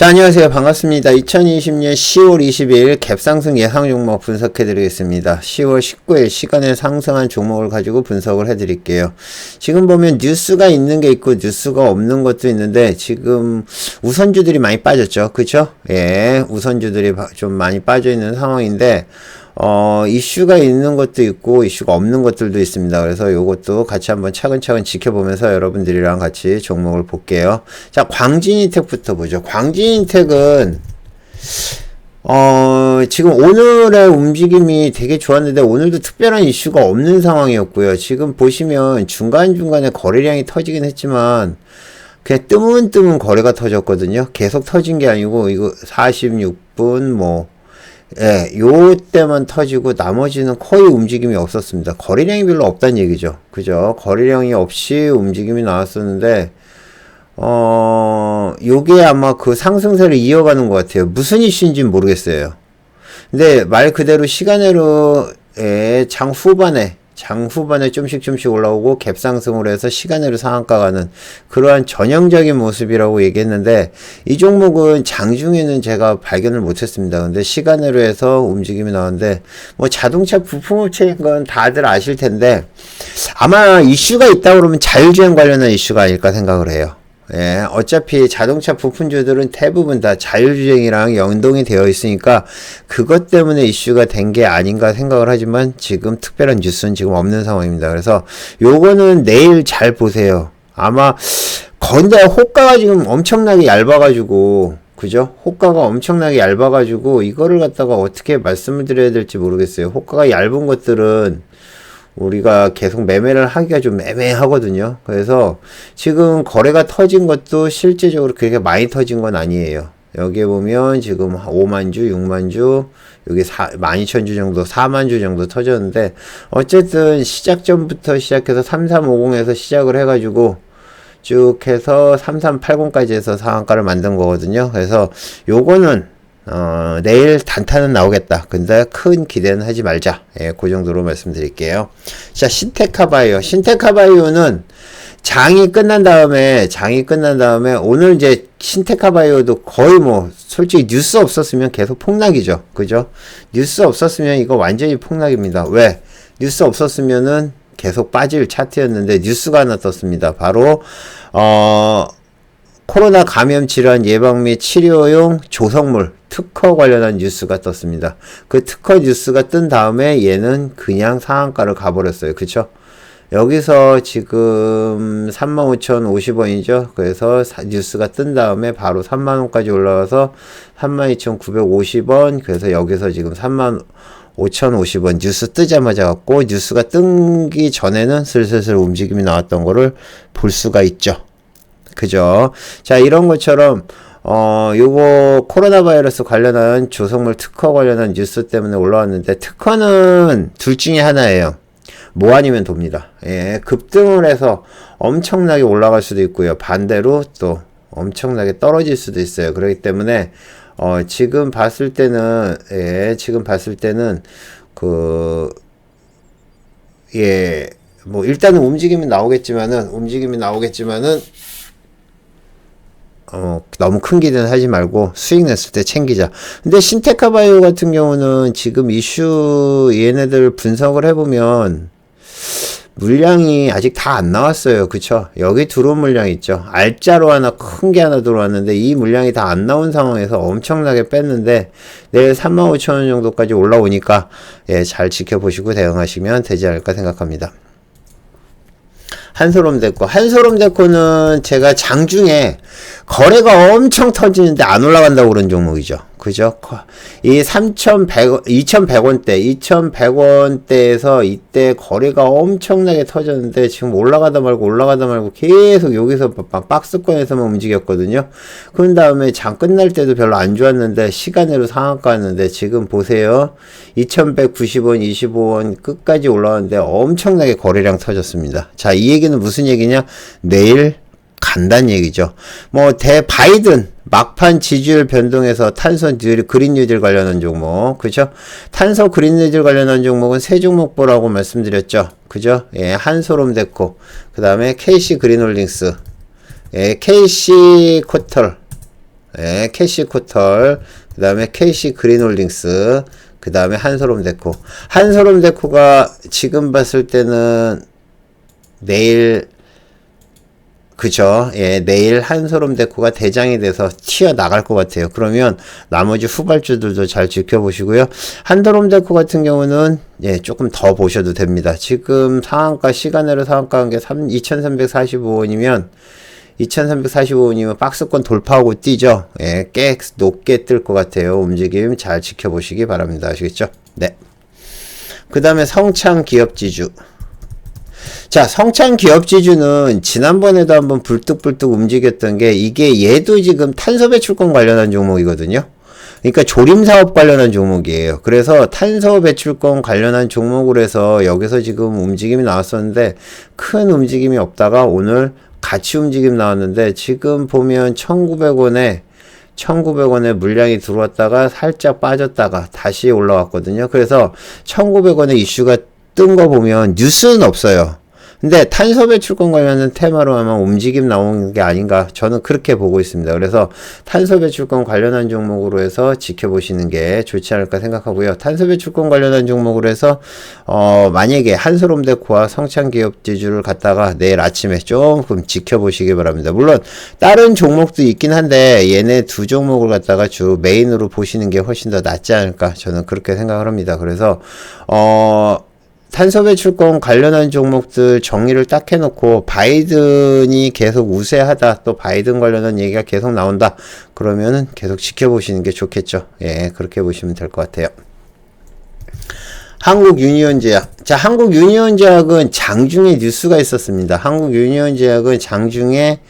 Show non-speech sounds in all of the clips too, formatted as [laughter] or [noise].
자, 안녕하세요. 반갑습니다. 2020년 10월 22일 갭상승 예상 종목 분석해 드리겠습니다. 10월 19일 시간에 상승한 종목을 가지고 분석을 해 드릴게요. 지금 보면 뉴스가 있는 게 있고 뉴스가 없는 것도 있는데 지금 우선주들이 많이 빠졌죠. 그쵸? 예, 우선주들이 좀 많이 빠져 있는 상황인데 어, 이슈가 있는 것도 있고 이슈가 없는 것들도 있습니다. 그래서 요것도 같이 한번 차근차근 지켜보면서 여러분들이랑 같이 종목을 볼게요. 자, 광진이텍부터 보죠. 광진이텍은 어, 지금 오늘의 움직임이 되게 좋았는데 오늘도 특별한 이슈가 없는 상황이었고요. 지금 보시면 중간중간에 거래량이 터지긴 했지만 그냥 뜨문뜨문 거래가 터졌거든요. 계속 터진 게 아니고 이거 46분 뭐 예, 요 때만 터지고 나머지는 거의 움직임이 없었습니다. 거래량이 별로 없다는 얘기죠. 그죠? 거래량이 없이 움직임이 나왔었는데, 어, 요게 아마 그 상승세를 이어가는 것 같아요. 무슨 이슈인지는 모르겠어요. 근데 말 그대로 시간으로, 예, 장 후반에, 장 후반에 좀씩 좀씩 올라오고 갭상승으로 해서 시간으로 상한가 가는 그러한 전형적인 모습이라고 얘기했는데 이 종목은 장중에는 제가 발견을 못했습니다. 근데 시간으로 해서 움직임이 나오는데 뭐 자동차 부품업체인 건 다들 아실 텐데 아마 이슈가 있다 그러면 자율주행 관련한 이슈가 아닐까 생각을 해요. 예, 어차피 자동차 부품주들은 대부분 다 자율주행이랑 연동이 되어 있으니까 그것 때문에 이슈가 된 게 아닌가 생각을 하지만 지금 특별한 뉴스는 지금 없는 상황입니다. 그래서 요거는 내일 잘 보세요. 아마 건데 호가가 지금 엄청나게 얇아가지고 그죠? 호가가 엄청나게 얇아가지고 이거를 갖다가 어떻게 말씀을 드려야 될지 모르겠어요. 호가가 얇은 것들은 우리가 계속 매매를 하기가 좀 애매하거든요. 그래서 지금 거래가 터진 것도 실제적으로 그렇게 많이 터진 건 아니에요. 여기에 보면 지금 5만 주, 6만 주, 여기 4, 12,000주 정도, 4만 주 정도 터졌는데, 어쨌든 시작 전부터 시작해서 3350에서 시작을 해가지고, 쭉 해서 3380까지 해서 상한가를 만든 거거든요. 그래서 요거는 어, 내일 단타는 나오겠다. 근데 큰 기대는 하지 말자. 예, 그 정도로 말씀드릴게요. 자, 신테카바이오. 신테카바이오는 장이 끝난 다음에, 장이 끝난 다음에, 오늘 이제 신테카바이오도 거의 뭐, 솔직히 뉴스 없었으면 계속 폭락이죠. 그죠? 뉴스 없었으면 이거 완전히 폭락입니다. 왜? 뉴스 없었으면은 계속 빠질 차트였는데, 뉴스가 하나 떴습니다. 바로, 어, 코로나 감염 질환 예방 및 치료용 조성물 특허 관련한 뉴스가 떴습니다. 그 특허 뉴스가 뜬 다음에 얘는 그냥 상한가를 가버렸어요. 그쵸? 여기서 지금 35,050원이죠. 그래서 뉴스가 뜬 다음에 바로 3만원까지 올라와서 32,950원. 그래서 여기서 지금 3만 5,050원 뉴스 뜨자마자 갖고 뉴스가 뜬기 전에는 슬슬슬 움직임이 나왔던 거를 볼 수가 있죠. 그죠? 자, 이런 것처럼 어, 요거 코로나 바이러스 관련한 조성물 특허 관련한 뉴스 때문에 올라왔는데 특허는 둘 중에 하나예요. 뭐 아니면 돕니다. 예, 급등을 해서 엄청나게 올라갈 수도 있고요. 반대로 또 엄청나게 떨어질 수도 있어요. 그렇기 때문에 어, 지금 봤을 때는 예, 지금 봤을 때는 그 예, 뭐 일단은 움직임이 나오겠지만은 움직임이 나오겠지만은 어, 너무 큰 기대는 하지 말고 수익 냈을 때 챙기자. 근데 신테카 바이오 같은 경우는 지금 이슈 얘네들 분석을 해보면 물량이 아직 다 안 나왔어요. 그쵸? 여기 들어온 물량 있죠. 알짜로 하나 큰 게 하나 들어왔는데 이 물량이 다 안 나온 상황에서 엄청나게 뺐는데 내일 35,000원 정도까지 올라오니까 예, 잘 지켜보시고 대응하시면 되지 않을까 생각합니다. 한솔롬 데코. 한솔롬 데코는 제가 장중에 거래가 엄청 터지는데 안 올라간다고 그런 종목이죠. 그죠? 이 3,100원, 2,100원대, 2,100원대에서 이때 거래가 엄청나게 터졌는데 지금 올라가다 말고 올라가다 말고 계속 여기서 막 박스권에서만 움직였거든요. 그런 다음에 장 끝날 때도 별로 안 좋았는데 시간으로 상한가 였는데 지금 보세요. 2,190원, 25원 끝까지 올라왔는데 엄청나게 거래량 터졌습니다. 자, 이 얘기는 무슨 얘기냐? 내일 간단 얘기죠. 뭐 대 바이든 막판 지지율 변동에서 탄소 뉴딜, 그린 뉴딜 관련한 종목, 그죠? 탄소 그린 뉴딜 관련한 종목은 세 종목 보라고 말씀드렸죠. 그죠? 예, 한소롬 데코, 그 다음에 KC 그린홀딩스, 예, KC 코털, 예, 캐시코털, 그 다음에 캐시 그린홀딩스, 그 다음에 한솔롬 데코. 한솔롬 데코가 지금 봤을 때는 내일 그죠. 예, 내일 한솔롬 데코가 대장이 돼서 튀어나갈 것 같아요. 그러면 나머지 후발주들도 잘 지켜보시고요. 한솔롬 데코 같은 경우는 예, 조금 더 보셔도 됩니다. 지금 상한가, 시간으로 상한가 한게 2345원이면 2345원이면 박스권 돌파하고 뛰죠. 예, 꽤 높게 뜰 것 같아요. 움직임 잘 지켜보시기 바랍니다. 아시겠죠? 네. 그 다음에 성창 기업지주. 자, 성창 기업 지주는 지난번에도 한번 불뚝불뚝 움직였던 게 이게 얘도 지금 탄소 배출권 관련한 종목이거든요. 그러니까 조림 사업 관련한 종목이에요. 그래서 탄소 배출권 관련한 종목으로 해서 여기서 지금 움직임이 나왔었는데 큰 움직임이 없다가 오늘 같이 움직임 나왔는데 지금 보면 1,900원에 1,900원에 물량이 들어왔다가 살짝 빠졌다가 다시 올라왔거든요. 그래서 1,900원에 이슈가 뜬 거 보면 뉴스는 없어요. 근데 탄소 배출권 관련된 테마로 아마 움직임 나오는 게 아닌가 저는 그렇게 보고 있습니다. 그래서 탄소 배출권 관련한 종목으로 해서 지켜보시는 게 좋지 않을까 생각하고요. 탄소 배출권 관련한 종목으로 해서 어 만약에 한솔롬데코와 성창 기업 지주를 갖다가 내일 아침에 조금 지켜보시기 바랍니다. 물론 다른 종목도 있긴 한데 얘네 두 종목을 갖다가 주 메인으로 보시는 게 훨씬 더 낫지 않을까 저는 그렇게 생각을 합니다. 그래서 어 탄소 배출권 관련한 종목들 정리를 딱 해놓고 바이든이 계속 우세하다 또 바이든 관련한 얘기가 계속 나온다. 그러면은 계속 지켜보시는 게 좋겠죠. 예 그렇게 보시면 될 것 같아요. 한국 유니온 제약. 자 한국 유니온 제약은 장중에 뉴스가 있었습니다. 한국 유니온 제약은 장중에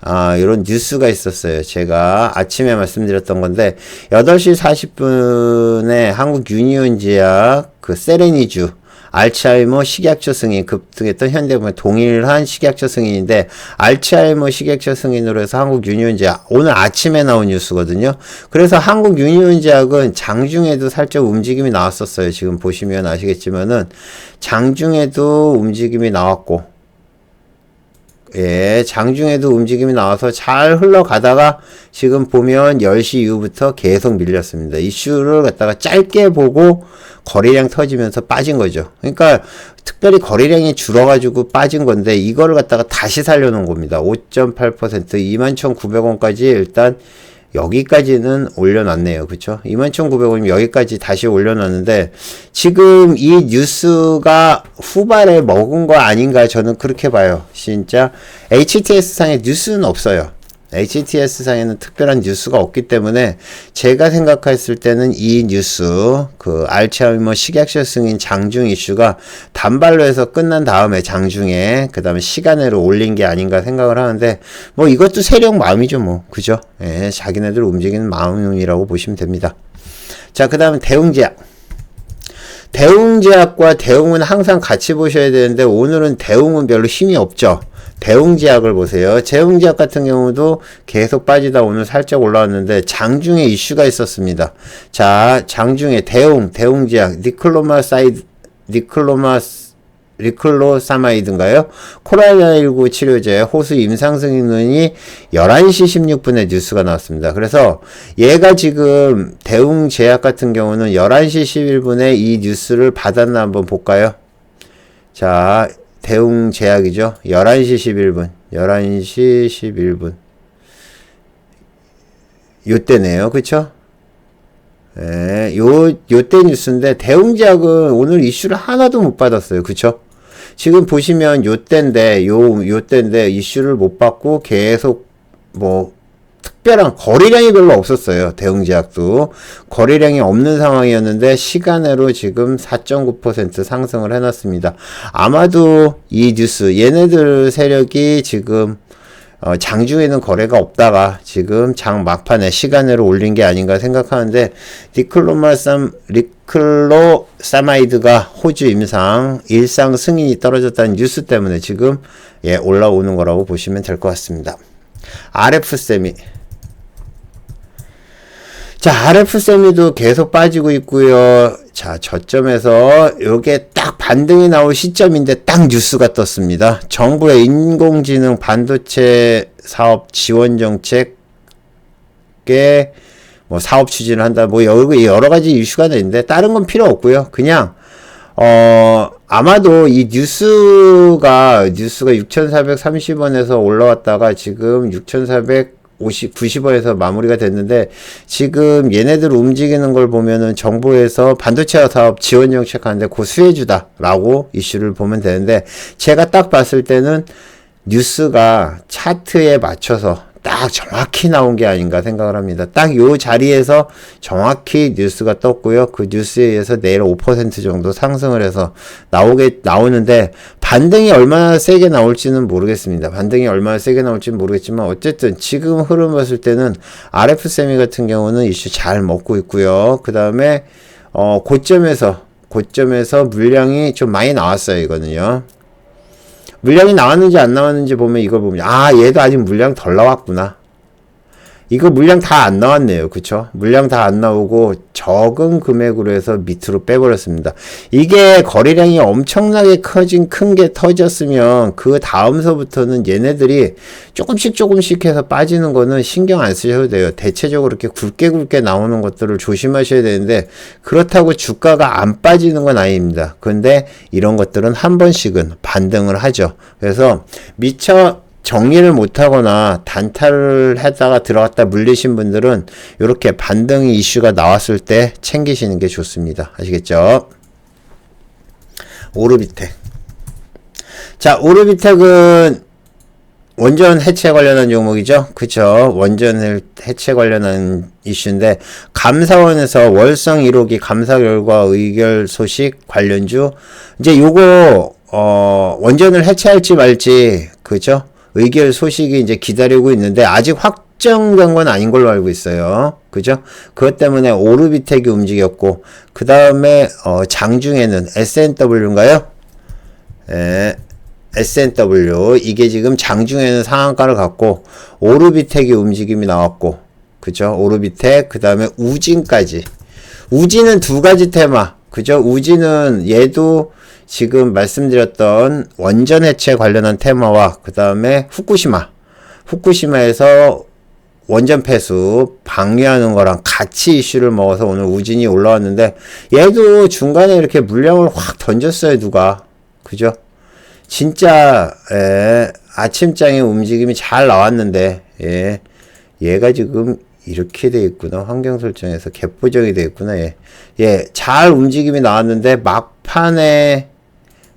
아, 이런 뉴스가 있었어요. 제가 아침에 말씀드렸던 건데, 8시 40분에 한국 유니온 제약 그 세레니주, 알츠하이머 식약처 승인 급등했던 현대보험 동일한 식약처 승인인데 알츠하이머 식약처 승인으로 해서 한국 유니온제약 오늘 아침에 나온 뉴스거든요. 그래서 한국 유니온제약은 장중에도 살짝 움직임이 나왔었어요. 지금 보시면 아시겠지만은 장중에도 움직임이 나왔고 예, 장중에도 움직임이 나와서 잘 흘러가다가 지금 보면 10시 이후부터 계속 밀렸습니다. 이슈를 갖다가 짧게 보고 거래량 터지면서 빠진 거죠. 그러니까 특별히 거래량이 줄어가지고 빠진 건데 이거를 갖다가 다시 살려놓은 겁니다. 5.8% 21,900원까지 일단 여기까지는 올려놨네요. 그쵸? 21,900원이면 여기까지 다시 올려놨는데, 지금 이 뉴스가 후발에 먹은 거 아닌가 저는 그렇게 봐요. 진짜. HTS상에 뉴스는 없어요. HTS 상에는 특별한 뉴스가 없기 때문에 제가 생각했을 때는 이 뉴스 그 알츠하이머 식약처 승인 장중 이슈가 단발로 해서 끝난 다음에 장중에 그 다음에 시간으로 올린 게 아닌가 생각을 하는데 뭐 이것도 세력 마음이죠 뭐. 그죠? 예 자기네들 움직이는 마음이라고 보시면 됩니다. 자그 다음에 대웅제약. 대웅제약과 대웅은 항상 같이 보셔야 되는데 오늘은 대웅은 별로 힘이 없죠 대웅제약을 보세요. 대웅제약 같은 경우도 계속 빠지다 오늘 살짝 올라왔는데 장중에 이슈가 있었습니다. 자, 장중에 대웅, 대웅제약, 니클로마 사이드, 니클로마 리클로사마이드인가요? 코로나19 치료제 호수 임상승인이 11시 16분에 뉴스가 나왔습니다. 그래서 얘가 지금 대웅제약 같은 경우는 11시 11분에 이 뉴스를 받았나 한번 볼까요? 자, 대웅 제약이죠. 11시 11분. 11시 11분. 요때네요. 그쵸? 예, 요, 요때 뉴스인데, 대웅제약은 오늘 이슈를 하나도 못 받았어요. 그쵸? 지금 보시면 요때인데, 요, 요때인데, 이슈를 못 받고 계속, 뭐, 특별한 거래량이 별로 없었어요. 대웅제약도 거래량이 없는 상황이었는데 시간으로 지금 4.9% 상승을 해놨습니다. 아마도 이 뉴스 얘네들 세력이 지금 어, 장중에는 거래가 없다가 지금 장 막판에 시간으로 올린 게 아닌가 생각하는데 니클로마삼 리클로사마이드가 호주 임상 일상 승인이 떨어졌다는 뉴스 때문에 지금 예 올라오는 거라고 보시면 될 것 같습니다. RF세미 자, RF세미도 계속 빠지고 있고요. 자, 저점에서 요게 딱 반등이 나올 시점인데 딱 뉴스가 떴습니다. 정부의 인공지능 반도체 사업 지원 정책 새롭게 뭐 사업 추진을 한다. 뭐 여러, 여러 가지 이슈가 있는데 다른 건 필요 없고요. 그냥 어 아마도 이 뉴스가 뉴스가 6,430원에서 올라왔다가 지금 6,450 90원에서 마무리가 됐는데 지금 얘네들 움직이는 걸 보면은 정부에서 반도체 사업 지원 정책 하는데 고 수혜주다라고 이슈를 보면 되는데 제가 딱 봤을 때는 뉴스가 차트에 맞춰서 딱 정확히 나온 게 아닌가 생각을 합니다. 딱 요 자리에서 정확히 뉴스가 떴고요. 그 뉴스에 의해서 내일 5% 정도 상승을 해서 나오게 나오는데 반등이 얼마나 세게 나올지는 모르겠습니다. 반등이 얼마나 세게 나올지는 모르겠지만 어쨌든 지금 흐름 봤을 때는 RF 세미 같은 경우는 이슈 잘 먹고 있고요. 그 다음에 어 고점에서 고점에서 물량이 좀 많이 나왔어요. 이거는요. 물량이 나왔는지 안 나왔는지 보면 이걸 보면 아 얘도 아직 물량 덜 나왔구나 이거 물량 다 안 나왔네요. 그쵸? 물량 다 안 나오고 적은 금액으로 해서 밑으로 빼버렸습니다. 이게 거래량이 엄청나게 커진 큰 게 터졌으면 그 다음서부터는 얘네들이 조금씩 조금씩 해서 빠지는 거는 신경 안 쓰셔도 돼요. 대체적으로 이렇게 굵게 굵게 나오는 것들을 조심하셔야 되는데 그렇다고 주가가 안 빠지는 건 아닙니다. 근데 이런 것들은 한 번씩은 반등을 하죠. 그래서 미처 정리를 못하거나 단타를 하다가 들어갔다 물리신 분들은 이렇게 반등 이슈가 나왔을 때 챙기시는 게 좋습니다. 아시겠죠? 오르비텍. 자, 오르비텍은 원전 해체 관련한 종목이죠. 그쵸. 원전 해체 관련한 이슈인데, 감사원에서 월성 1호기 감사 결과 의결 소식 관련주. 이제 요거, 어, 원전을 해체할지 말지, 그죠? 의결 소식이 이제 기다리고 있는데 아직 확정된 건 아닌 걸로 알고 있어요. 그죠? 그것 때문에 오르비텍이 움직였고 그 다음에 어, 장중에는 SNW인가요? 예, SNW 이게 지금 장중에는 상한가를 갖고 오르비텍의 움직임이 나왔고 그죠? 오르비텍 그 다음에 우진까지 우진은 두 가지 테마 그죠? 우진은 얘도 지금 말씀드렸던 원전 해체 관련한 테마와 그 다음에 후쿠시마, 후쿠시마에서 원전 폐수 방류하는 거랑 같이 이슈를 먹어서 오늘 우진이 올라왔는데 얘도 중간에 이렇게 물량을 확 던졌어요 누가. 그죠? 진짜 예, 아침장의 움직임이 잘 나왔는데 예, 얘가 지금 이렇게 돼 있구나. 환경 설정에서 갭보정이 돼 있구나 예, 예, 잘 움직임이 나왔는데 막판에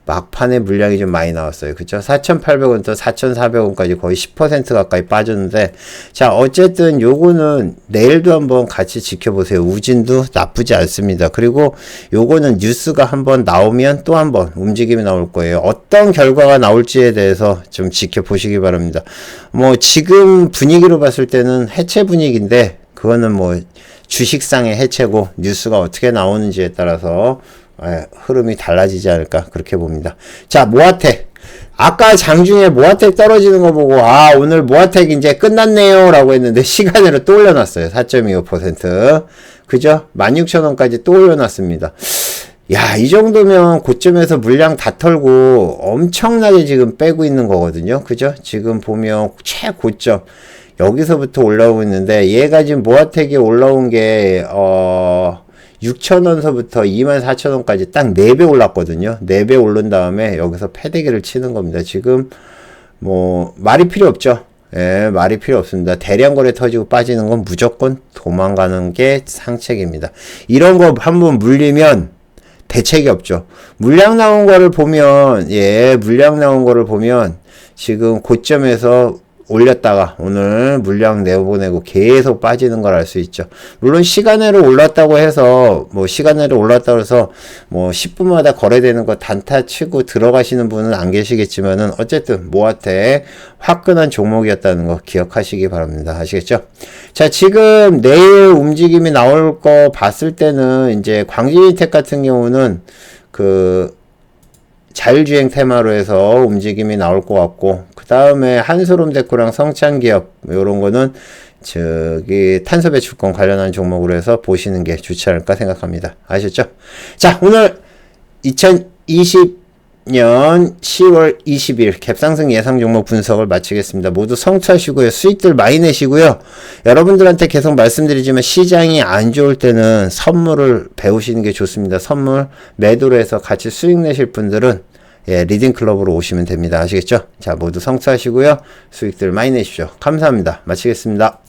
막판에 물량이 좀 많이 나왔어요. 그쵸? 4,800원부터 4,400원까지 거의 10% 가까이 빠졌는데, 자, 어쨌든 요거는 내일도 한번 같이 지켜보세요. 우진도 나쁘지 않습니다. 그리고 요거는 뉴스가 한번 나오면 또 한번 움직임이 나올 거예요. 어떤 결과가 나올지에 대해서 좀 지켜보시기 바랍니다. 뭐, 지금 분위기로 봤을 때는 해체 분위기인데, 그거는 뭐, 주식상의 해체고, 뉴스가 어떻게 나오는지에 따라서 예, 흐름이 달라지지 않을까 그렇게 봅니다. 자 모아텍 아까 장중에 모아텍 떨어지는 거 보고 아 오늘 모아텍 이제 끝났네요 라고 했는데 [laughs] 시간으로 또 올려놨어요. 4.25% 그죠? 16,000원까지 또 올려놨습니다. 야 이 정도면 고점에서 물량 다 털고 엄청나게 지금 빼고 있는 거거든요. 그죠? 지금 보면 최고점. 여기서부터 올라오고 있는데 얘가 지금 모아텍이 올라온 게 어 6천원서부터 24,000원까지 딱 4배 올랐거든요. 4배 오른 다음에 여기서 패대기를 치는 겁니다. 지금 뭐 말이 필요 없죠. 예, 말이 필요 없습니다. 대량 거래 터지고 빠지는 건 무조건 도망가는 게 상책입니다. 이런 거 한번 물리면 대책이 없죠. 물량 나온 거를 보면, 예, 물량 나온 거를 보면 지금 고점에서 올렸다가 오늘 물량 내보내고 계속 빠지는 걸 알 수 있죠. 물론 시간으로 올랐다고 해서 뭐 시간으로 올랐다고 해서 뭐 10분마다 거래되는 거 단타 치고 들어가시는 분은 안 계시겠지만은 어쨌든 모아테 화끈한 종목이었다는 거 기억하시기 바랍니다. 아시겠죠? 자, 지금 내일 움직임이 나올 거 봤을 때는 이제 광진이텍 같은 경우는 그 자율주행 테마로 해서 움직임이 나올 것 같고 그 다음에 한소름 데코랑 성찬기업 요런 거는 저기 탄소 배출권 관련한 종목으로 해서 보시는 게 좋지 않을까 생각합니다. 아셨죠? 자 오늘 2020 2020년 10월 20일 갭상승 예상 종목 분석을 마치겠습니다. 모두 성취하시고요. 수익들 많이 내시고요. 여러분들한테 계속 말씀드리지만 시장이 안 좋을 때는 선물을 배우시는 게 좋습니다. 선물 매도로 해서 같이 수익 내실 분들은 예, 리딩 클럽으로 오시면 됩니다. 아시겠죠? 자, 모두 성취하시고요. 수익들 많이 내십시오. 감사합니다. 마치겠습니다.